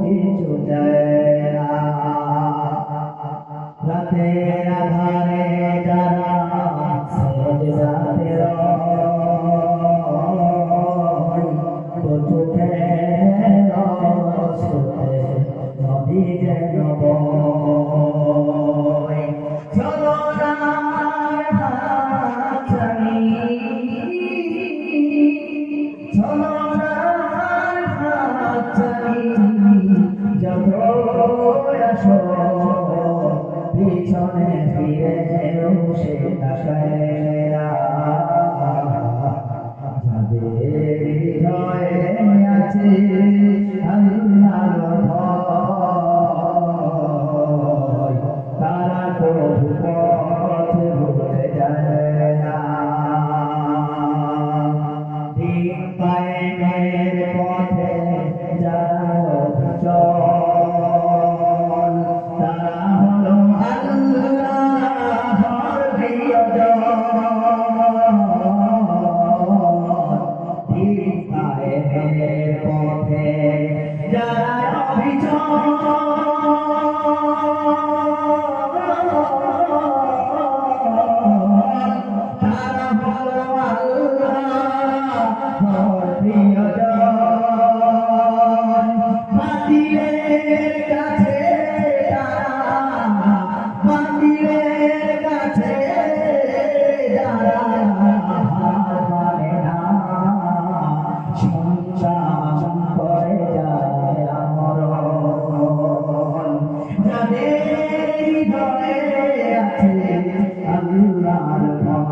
কিছু যায় না রাতের আধারে যারা সহজ যাতে কচুটে নদী যেন Time. আসো পিছনে ফিরে সে তাকায় Oh, my God.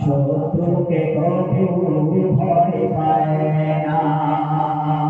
শত্রুকে কঠিন ভয় পায় না।